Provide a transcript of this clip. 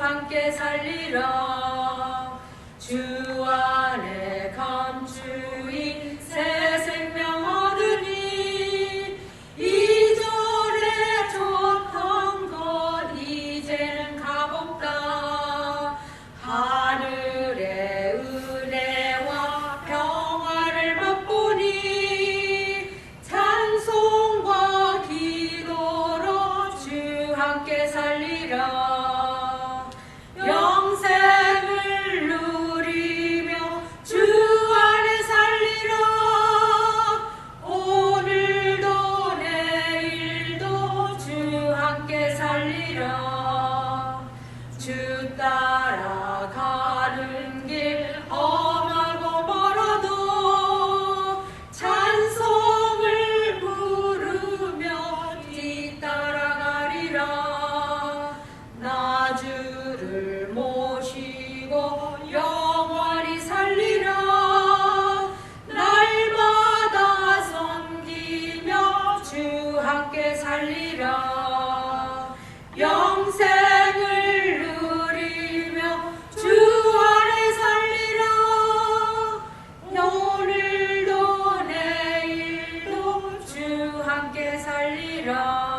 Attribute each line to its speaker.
Speaker 1: 함께 살리라 주 안에 건추인 새 생명 얻으니 이전에 좋던 것 이제는 가볍다. 하늘의 은혜와 평화를 맛보니 찬송과 기도로 주 함께 살리라. to 달리라.